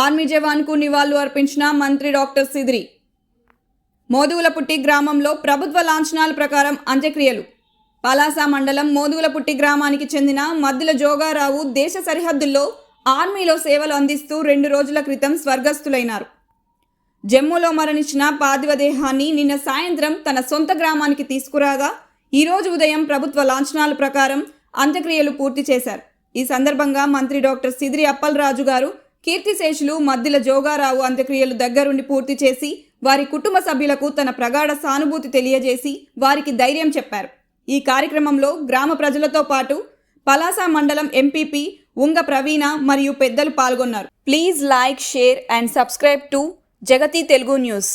Army జవాన్కు నివాళులు అర్పించిన మంత్రి డాక్టర్ సిద్రి. మోదుగులపుట్టి గ్రామంలో ప్రభుత్వ లాంఛనాల ప్రకారం అంత్యక్రియలు. పలాస మండలం మోదుగులపుట్టి గ్రామానికి చెందిన మద్దుల జోగారావు దేశ సరిహద్దుల్లో ఆర్మీలో సేవలు అందిస్తూ రెండు రోజుల క్రితం స్వర్గస్థులైనారు. జమ్మూలో మరణించిన పార్థివ దేహాన్ని నిన్న సాయంత్రం తన సొంత గ్రామానికి తీసుకురాగా ఈరోజు ఉదయం ప్రభుత్వ లాంఛనాల ప్రకారం అంత్యక్రియలు పూర్తి చేశారు. ఈ సందర్భంగా మంత్రి డాక్టర్ సిదిరి అప్పలరాజు గారు కీర్తిశేషులు మద్దిల జోగారావు అంత్యక్రియలు దగ్గరుండి పూర్తి చేసి వారి కుటుంబ సభ్యులకు తన ప్రగాఢ సానుభూతి తెలియజేసి వారికి ధైర్యం చెప్పారు. ఈ కార్యక్రమంలో గ్రామ ప్రజలతో పాటు పలాస మండలం ఎంపీపీ ఉంగ ప్రవీణ మరియు పెద్దలు పాల్గొన్నారు. Please like share and subscribe to Jagathi Telugu news.